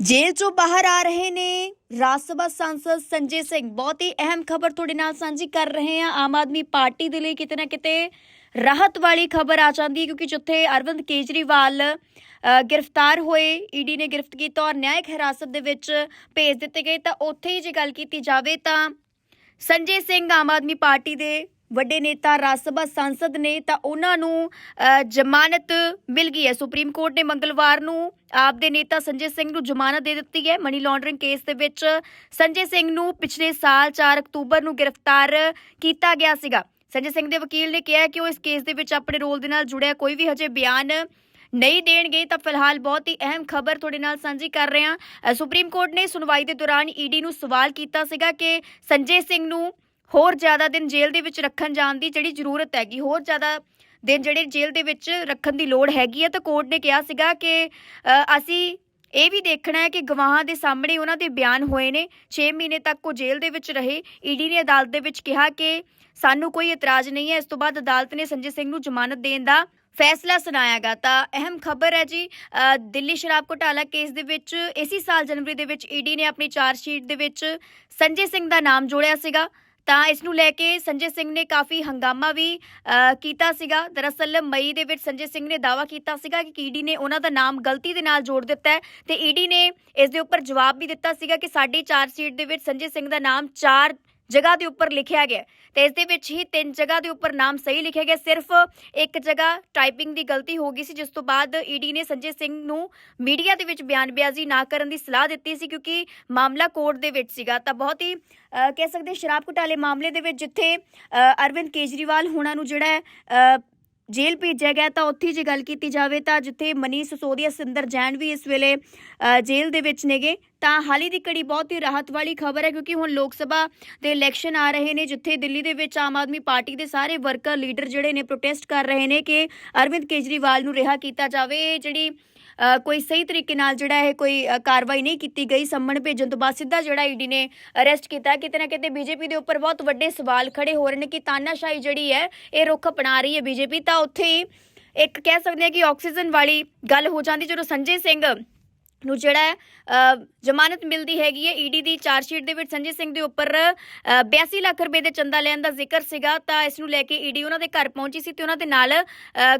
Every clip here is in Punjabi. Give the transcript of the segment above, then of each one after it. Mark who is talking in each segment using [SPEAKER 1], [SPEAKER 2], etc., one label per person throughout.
[SPEAKER 1] ਜੇਲ੍ਹ ਚੋਂ ਬਾਹਰ ਆ ਰਹੇ ਨੇ, ਰਾਜ ਸਭਾ ਸੰਸਦ ਸੰਜੇ ਸਿੰਘ, ਬਹੁਤ ਹੀ ਅਹਿਮ ਖਬਰ ਤੁਹਾਡੇ ਨਾਲ ਸਾਂਝੀ ਕਰ ਰਹੇ ਹਾਂ। ਆਮ ਆਦਮੀ ਪਾਰਟੀ ਦੇ ਲਈ ਕਿਤੇ ਨਾ ਕਿਤੇ ਰਾਹਤ ਵਾਲੀ ਖਬਰ ਆ ਜਾਂਦੀ ਹੈ, ਕਿਉਂਕਿ ਜਿੱਥੇ ਅਰਵਿੰਦ ਕੇਜਰੀਵਾਲ ਗ੍ਰਿਫਤਾਰ ਹੋਏ, ਈਡੀ ਨੇ ਗ੍ਰਿਫਤ ਕੀਤਾ ਔਰ ਨਿਆਇਕ ਹਿਰਾਸਤ ਦੇ ਵਿੱਚ ਭੇਜ ਦਿੱਤੇ ਗਏ, ਤਾਂ ਉੱਥੇ ਹੀ ਜੇ ਗੱਲ ਕੀਤੀ ਜਾਵੇ ਤਾਂ ਸੰਜੇ ਸਿੰਘ ਆਮ ਆਦਮੀ ਪਾਰਟੀ ਦੇ ਵੱਡੇ ਨੇਤਾ, ਰਾਜ ਸਭਾ ਸੰਸਦ ਨੇ ਤਾਂ ਉਹਨਾਂ ਨੂੰ ਜ਼ਮਾਨਤ ਮਿਲ ਗਈ ਹੈ। ਸੁਪਰੀਮ ਕੋਰਟ ਨੇ ਮੰਗਲਵਾਰ ਨੂੰ ਆਪ ਦੇ ਨੇਤਾ ਸੰਜੇ ਸਿੰਘ ਨੂੰ ਜ਼ਮਾਨਤ ਦੇ ਦਿੱਤੀ ਹੈ। ਮਨੀ ਲਾਂਡਰਿੰਗ ਕੇਸ ਦੇ ਵਿੱਚ ਸੰਜੇ ਸਿੰਘ ਨੂੰ ਪਿਛਲੇ ਸਾਲ 4 ਅਕਤੂਬਰ ਨੂੰ ਗ੍ਰਿਫਤਾਰ ਕੀਤਾ ਗਿਆ ਸੀਗਾ। ਸੰਜੇ ਸਿੰਘ ਦੇ ਵਕੀਲ ਨੇ ਕਿਹਾ ਕਿ ਉਹ ਇਸ ਕੇਸ ਦੇ ਵਿੱਚ ਆਪਣੇ ਰੋਲ ਦੇ ਨਾਲ ਜੁੜਿਆ। ਕੋਈ ਵੀ ਹਜੇ ਬਿਆਨ ਨਹੀਂ ਦੇਣਗੇ ਤਾਂ ਫਿਲਹਾਲ ਬਹੁਤ ਹੀ ਅਹਿਮ ਖਬਰ ਤੁਹਾਡੇ ਨਾਲ ਸਾਂਝੀ ਕਰ ਰਹੇ ਹਾਂ। ਸੁਪਰੀਮ ਕੋਰਟ ਨੇ ਸੁਣਵਾਈ ਦੇ ਦੌਰਾਨ ਈਡੀ ਨੂੰ ਸਵਾਲ ਕੀਤਾ ਸੀਗਾ ਕਿ ਸੰਜੇ ਸਿੰਘ ਨੂੰ ਹੋਰ ਜ਼ਿਆਦਾ ਦਿਨ ਜੇਲ੍ਹ ਦੇ ਵਿੱਚ ਰੱਖਣ ਜਾਣ ਦੀ ਜਿਹੜੀ ਜ਼ਰੂਰਤ ਹੈਗੀ, ਹੋਰ ਜ਼ਿਆਦਾ ਦਿਨ ਜਿਹੜੇ ਜੇਲ੍ਹ ਦੇ ਵਿੱਚ ਰੱਖਣ ਦੀ ਲੋੜ ਹੈਗੀ ਹੈ ਤਾਂ ਕੋਰਟ ਨੇ ਕਿਹਾ ਸੀਗਾ ਕਿ ਅਸੀਂ ਇਹ ਵੀ ਦੇਖਣਾ ਹੈ ਕਿ ਗਵਾਹਾਂ ਦੇ ਸਾਹਮਣੇ ਉਹਨਾਂ ਦੇ ਬਿਆਨ ਹੋਏ ਨੇ 6 ਮਹੀਨੇ ਤੱਕ ਉਹ ਜੇਲ੍ਹ ਦੇ ਵਿੱਚ ਰਹੇ। ਈਡੀ ਨੇ ਅਦਾਲਤ ਦੇ ਵਿੱਚ ਕਿਹਾ ਕਿ ਸਾਨੂੰ ਕੋਈ ਇਤਰਾਜ਼ ਨਹੀਂ ਹੈ। ਇਸ ਤੋਂ ਬਾਅਦ ਅਦਾਲਤ ਨੇ ਸੰਜੇ ਸਿੰਘ ਨੂੰ ਜ਼ਮਾਨਤ ਦੇਣ ਦਾ ਫੈਸਲਾ ਸੁਣਾਇਆਗਾ। ਤਾਂ ਅਹਿਮ ਖਬਰ ਹੈ ਜੀ ਦਿੱਲੀ ਸ਼ਰਾਬ ਘੁਟਾਲਾ ਕੇਸ ਦੇ ਵਿੱਚ ਇਸੇ ਸਾਲ ਜਨਵਰੀ ਦੇ ਵਿੱਚ ਈਡੀ ਨੇ ਆਪਣੀ ਚਾਰਜ ਸ਼ੀਟ ਦੇ ਵਿੱਚ ਸੰਜੇ ਸਿੰਘ ਦਾ ਨਾਮ ਜੋੜਿਆ ਸੀਗਾ। ਤਾਂ ਇਸ ਨੂੰ ਲੈ ਕੇ ਸੰਜੇ ਸਿੰਘ ਨੇ ਕਾਫੀ ਹੰਗਾਮਾ ਵੀ ਕੀਤਾ ਸੀਗਾ। ਦਰਅਸਲ ਮਈ ਦੇ ਵਿੱਚ ਸੰਜੇ ਸਿੰਘ ਨੇ ਦਾਅਵਾ ਕੀਤਾ ਸੀਗਾ ਕਿ ਈਡੀ ਨੇ ਉਹਨਾਂ ਦਾ ਨਾਮ ਗਲਤੀ ਦੇ ਨਾਲ ਜੋੜ ਦਿੱਤਾ ਹੈ ਤੇ ਈਡੀ ਨੇ ਇਸ ਦੇ ਉੱਪਰ ਜਵਾਬ ਵੀ ਦਿੱਤਾ ਸੀਗਾ ਕਿ ਸਾਡੀ ਚਾਰਜ ਸ਼ੀਟ ਦੇ ਵਿੱਚ ਸੰਜੇ ਸਿੰਘ ਦਾ ਨਾਮ ਚਾਰ ਜਗ੍ਹਾ ਦੇ ਉੱਪਰ ਲਿਖਿਆ ਗਿਆ ਹੈ। ਤੇ ਇਸ ਦੇ ਵਿੱਚ ਹੀ ਤਿੰਨ ਜਗ੍ਹਾ ਦੇ ਉੱਪਰ ਨਾਮ ਸਹੀ ਲਿਖਿਆ ਗਿਆ। ਸਿਰਫ ਇੱਕ ਜਗ੍ਹਾ ਟਾਈਪਿੰਗ ਦੀ ਗਲਤੀ ਹੋ ਗਈ ਸੀ, ਜਿਸ ਤੋਂ ਬਾਅਦ ਈਡੀ ਨੇ ਸੰਜੇ ਸਿੰਘ ਨੂੰ ਮੀਡੀਆ ਦੇ ਵਿੱਚ ਬਿਆਨਬਾਜ਼ੀ ਨਾ ਕਰਨ ਦੀ ਸਲਾਹ ਦਿੱਤੀ ਸੀ, ਕਿਉਂਕਿ ਮਾਮਲਾ ਕੋਰਟ ਦੇ ਵਿੱਚ ਸੀਗਾ। ਤਾਂ ਬਹੁਤ ਹੀ ਕਹਿ ਸਕਦੇ ਸ਼ਰਾਬ ਘੁਟਾਲੇ ਮਾਮਲੇ ਦੇ ਵਿੱਚ ਜਿੱਥੇ ਅਰਵਿੰਦ ਕੇਜਰੀਵਾਲ ਹੁਣਾਂ ਨੂੰ ਜਿਹੜਾ ਜੇਲ੍ਹ ਭੇਜਿਆ ਗਿਆ ਤਾਂ ਉੱਥੇ ਜੇ ਗੱਲ ਕੀਤੀ ਜਾਵੇ ਤਾਂ ਜਿੱਥੇ ਮਨੀਸ਼ ਸੋਦੀਆ ਸਿੰਦਰ ਜੈਨ ਵੀ ਇਸ ਵੇਲੇ ਜੇਲ੍ਹ ਦੇ ਵਿੱਚ ਨੇਗੇ, ਤਾਂ ਹਾਲੀ ਦੀ ਕੜੀ ਬਹੁਤ ਹੀ ਰਾਹਤ ਵਾਲੀ ਖਬਰ ਹੈ ਕਿਉਂਕਿ ਹੁਣ ਲੋਕ ਸਭਾ ਦੇ ਇਲੈਕਸ਼ਨ ਆ ਰਹੇ ਨੇ, ਜਿੱਥੇ ਦਿੱਲੀ ਦੇ ਵਿੱਚ ਆਮ ਆਦਮੀ ਪਾਰਟੀ ਦੇ ਸਾਰੇ ਵਰਕਰ, ਲੀਡਰ ਜਿਹੜੇ ਨੇ ਪ੍ਰੋਟੈਸਟ ਕਰ ਰਹੇ ਨੇ ਕਿ ਅਰਵਿੰਦ ਕੇਜਰੀਵਾਲ ਨੂੰ ਰਿਹਾ ਕੀਤਾ ਜਾਵੇ। ਜਿਹੜੀ ਕੋਈ ਸਹੀ ਤਰੀਕੇ ਨਾਲ ਜਿਹੜਾ ਇਹ ਕੋਈ ਕਾਰਵਾਈ ਨਹੀਂ ਕੀਤੀ ਗਈ, ਸੰਮਣ ਭੇਜਣ ਤੋਂ ਬਾਅਦ ਸਿੱਧਾ ਜਿਹੜਾ ਈਡੀ ਨੇ ਅਰੈਸਟ ਕੀਤਾ। ਕਿਤੇ ਨਾ ਕਿਤੇ ਬੀਜੇਪੀ ਦੇ ਉੱਪਰ ਬਹੁਤ ਵੱਡੇ ਸਵਾਲ ਖੜੇ ਹੋ ਰਹੇ ਨੇ ਕਿ ਤਾਨਾਸ਼ਾਹੀ ਜਿਹੜੀ ਹੈ, ਇਹ ਰੁੱਖ ਅਪਣਾ ਰਹੀ ਹੈ ਬੀਜੇਪੀ ਤਾਂ ਉੱਥੇ ਹੀ ਇੱਕ ਕਹਿ ਸਕਦੇ ਹਾਂ ਕਿ ਆਕਸੀਜਨ ਵਾਲੀ ਗੱਲ ਹੋ ਜਾਂਦੀ, ਜਦੋਂ ਸੰਜੇ ਸਿੰਘ ਨੂੰ ਜਿਹੜਾ ਜ਼ਮਾਨਤ ਮਿਲਦੀ ਹੈਗੀ ਹੈ ਈਡੀ ਦੀ ਚਾਰਜ ਸ਼ੀਟ ਦੇ ਵਿੱਚ। ਸੰਜੇ ਸਿੰਘ ਦੇ ਉੱਪਰ 82 ਲੱਖ ਰੁਪਏ ਦੇ ਚੰਦਾ ਲੈਣ ਦਾ ਜ਼ਿਕਰ ਸੀਗਾ, ਤਾਂ ਇਸ ਨੂੰ ਲੈ ਕੇ ਈਡੀ ਉਹਨਾਂ ਦੇ ਘਰ ਪਹੁੰਚੀ ਸੀ ਤੇ ਉਹਨਾਂ ਦੇ ਨਾਲ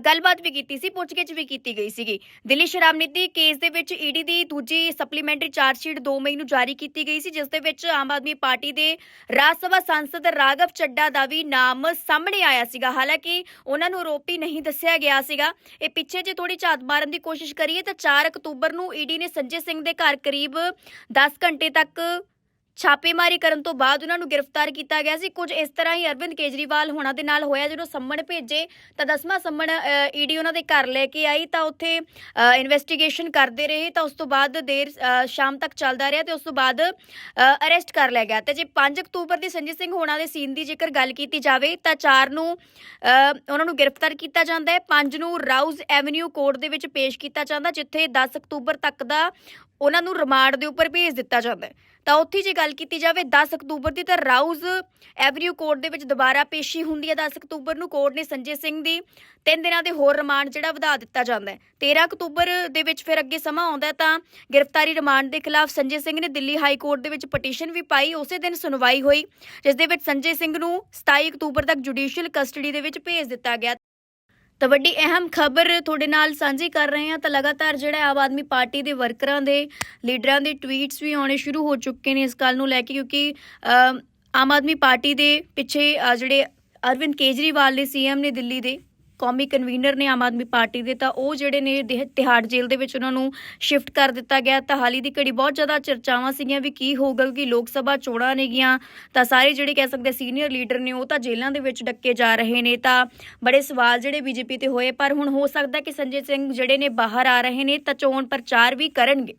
[SPEAKER 1] ਗੱਲਬਾਤ ਵੀ ਕੀਤੀ ਸੀ, ਪੁੱਛਗਿੱਛ ਵੀ ਕੀਤੀ ਗਈ ਸੀਗੀ। ਦਿੱਲੀ ਸ਼ਰਾਬ ਨੀਤੀ ਕੇਸ ਦੇ ਵਿੱਚ ਈਡੀ ਦੀ ਦੂਜੀ ਸਪਲੀਮੈਂਟਰੀ ਚਾਰਜ ਸ਼ੀਟ 2 ਮਈ ਨੂੰ ਜਾਰੀ ਕੀਤੀ ਗਈ ਸੀ, ਜਿਸ ਦੇ ਵਿੱਚ ਆਮ ਆਦਮੀ ਪਾਰਟੀ ਦੇ ਰਾਜ ਸਭਾ ਸੰਸਦ ਰਾਘਵ ਚੱਡਾ ਦਾ ਵੀ ਨਾਮ ਸਾਹਮਣੇ ਆਇਆ ਸੀਗਾ। ਹਾਲਾਂਕਿ ਉਹਨਾਂ ਨੂੰ ਆਰੋਪੀ ਨਹੀਂ ਦੱਸਿਆ ਗਿਆ ਸੀਗਾ। ਇਹ ਪਿੱਛੇ ਜੇ ਥੋੜੀ ਝਾਤ ਮਾਰਨ ਦੀ ਕੋਸ਼ਿਸ਼ ਕਰੀਏ ਤਾਂ 4 ਅਕਤੂਬਰ ਨੂੰ ਈਡੀ ਨੇ ਸੰਜੇ ਸਿੰਘ ਦੇ ਘਰ ਕਰੀਬ 10 ਘੰਟੇ ਤੱਕ ਛਾਪੇਮਾਰੀ ਕਰਨ ਤੋਂ ਬਾਅਦ ਉਹਨਾਂ ਨੂੰ ਗ੍ਰਿਫਤਾਰ ਕੀਤਾ ਗਿਆ ਸੀ। ਕੁਝ ਇਸ ਤਰ੍ਹਾਂ ਹੀ ਅਰਵਿੰਦ ਕੇਜਰੀਵਾਲ ਹੋਣਾ ਦੇ ਨਾਲ ਹੋਇਆ, ਜਦੋਂ ਸੰਮਣ ਭੇਜੇ, ਤਾਂ ਦਸਵਾਂ ਸੰਮਣ ਈਡੀ ਉਹਨਾਂ ਦੇ ਘਰ ਲੈ ਕੇ ਆਈ, ਤਾਂ ਉੱਥੇ ਇਨਵੈਸਟੀਗੇਸ਼ਨ ਕਰਦੇ ਰਹੇ, ਤਾਂ ਉਸ ਤੋਂ ਬਾਅਦ ਦੇਰ ਸ਼ਾਮ ਤੱਕ ਚੱਲਦਾ ਰਿਹਾ ਤੇ ਉਸ ਤੋਂ ਬਾਅਦ ਅਰੈਸਟ ਕਰ ਲਿਆ ਗਿਆ। ਤੇ ਜੇ 5 ਅਕਤੂਬਰ ਦੀ ਸੰਜੇ ਸਿੰਘ ਹੋਣਾ ਦੇ ਸੀਨ ਦੀ ਜੇਕਰ ਗੱਲ ਕੀਤੀ ਜਾਵੇ, ਤਾਂ 4 ਨੂੰ ਉਹਨਾਂ ਨੂੰ ਗ੍ਰਿਫਤਾਰ ਕੀਤਾ ਜਾਂਦਾ ਹੈ। 5 ਨੂੰ ਰਾਊਜ਼ ਐਵਨਿਊ ਕੋਰਟ ਦੇ ਵਿੱਚ ਪੇਸ਼ ਕੀਤਾ ਜਾਂਦਾ, ਜਿੱਥੇ 10 ਅਕਤੂਬਰ ਤੱਕ ਦਾ ਉਹਨਾਂ ਨੂੰ ਰਿਮਾਂਡ ਦੇ ਉੱਪਰ ਭੇਜ ਦਿੱਤਾ ਜਾਂਦਾ ਤਾਂ ਉੱਥੇ ਜੇ ਗੱਲ ਕੀਤੀ ਜਾਵੇ 10 ਅਕਤੂਬਰ ਦੀ ਤਾਂ ਰਾਊਜ਼ ਐਵਨਿਊ ਕੋਰਟ ਦੇ ਵਿੱਚ ਦੁਬਾਰਾ ਪੇਸ਼ੀ ਹੁੰਦੀ ਹੈ। 10 ਅਕਤੂਬਰ ਨੂੰ ਕੋਰਟ ਨੇ ਸੰਜੇ ਸਿੰਘ ਦੀ ਤਿੰਨ ਦਿਨਾਂ ਦੇ ਹੋਰ ਰਿਮਾਂਡ ਜਿਹੜਾ ਵਧਾ ਦਿੱਤਾ ਜਾਂਦਾ ਹੈ। 13 ਅਕਤੂਬਰ ਦੇ ਵਿੱਚ ਫਿਰ ਅੱਗੇ ਸਮਾਂ ਆਉਂਦਾ ਤਾਂ ਗ੍ਰਿਫਤਾਰੀ ਰਿਮਾਂਡ ਦੇ ਖਿਲਾਫ ਸੰਜੇ ਸਿੰਘ ਨੇ ਦਿੱਲੀ ਹਾਈ ਕੋਰਟ ਦੇ ਵਿੱਚ ਪਟੀਸ਼ਨ ਵੀ ਪਾਈ। ਉਸੇ ਦਿਨ ਸੁਣਵਾਈ ਹੋਈ, ਜਿਸ ਦੇ ਵਿੱਚ ਸੰਜੇ ਸਿੰਘ ਨੂੰ 27 ਅਕਤੂਬਰ ਤੱਕ ਜੁਡੀਸ਼ੀਅਲ ਕਸਟਡੀ ਦੇ ਵਿੱਚ ਭੇਜ ਦਿੱਤਾ ਗਿਆ। ਤਾਂ ਵੱਡੀ ਅਹਿਮ ਖਬਰ ਤੁਹਾਡੇ ਨਾਲ ਸਾਂਝੀ ਕਰ ਰਹੇ ਹਾਂ ਤਾਂ ਲਗਾਤਾਰ ਜਿਹੜਾ ਆਮ ਆਦਮੀ ਪਾਰਟੀ ਦੇ ਵਰਕਰਾਂ ਦੇ, ਲੀਡਰਾਂ ਦੇ ਟਵੀਟਸ ਵੀ ਆਉਣੇ ਸ਼ੁਰੂ ਹੋ ਚੁੱਕੇ ਨੇ ਇਸ ਗੱਲ ਨੂੰ ਲੈ ਕੇ ਕਿਉਂਕਿ ਆਮ ਆਦਮੀ ਪਾਰਟੀ ਦੇ ਪਿੱਛੇ ਜਿਹੜੇ ਅਰਵਿੰਦ ਕੇਜਰੀਵਾਲ ਨੇ ਸੀਐਮ ਨੇ ਦਿੱਲੀ ਦੇ ਕੌਮੀ ਕਨਵੀਨਰ ਨੇ ਆਮ ਆਦਮੀ ਪਾਰਟੀ ਦੇ, ਤਾਂ ਉਹ ਜਿਹੜੇ ਨੇ ਦੇਹ- ਤਿਹਾੜ ਜੇਲ੍ਹ ਦੇ ਵਿੱਚ ਉਹਨਾਂ ਨੂੰ ਸ਼ਿਫਟ ਕਰ ਦਿੱਤਾ ਗਿਆ। ਤਾਂ ਹਾਲੀ ਦੀ ਘੜੀ ਬਹੁਤ ਜ਼ਿਆਦਾ ਚਰਚਾਵਾਂ ਸੀਗੀਆਂ ਵੀ ਕੀ ਹੋਊਗਾ ਕਿਉਂਕਿ ਲੋਕ ਸਭਾ ਚੋਣਾਂ ਨੇਗੀਆਂ ਤਾਂ ਸਾਰੇ ਜਿਹੜੇ ਕਹਿ ਸਕਦੇ ਸੀਨੀਅਰ ਲੀਡਰ ਨੇ, ਉਹ ਤਾਂ ਜੇਲ੍ਹਾਂ ਦੇ ਵਿੱਚ ਡੱਕੇ ਜਾ ਰਹੇ ਨੇ। ਤਾਂ ਬੜੇ ਸਵਾਲ ਜਿਹੜੇ ਬੀਜੇਪੀ ਤੇ ਹੋਏ, ਪਰ ਹੁਣ ਹੋ ਸਕਦਾ ਕਿ ਸੰਜੇ ਸਿੰਘ ਜਿਹੜੇ ਨੇ ਬਾਹਰ ਆ ਰਹੇ ਨੇ, ਤਾਂ ਚੋਣ ਪ੍ਰਚਾਰ ਵੀ ਕਰਨਗੇ।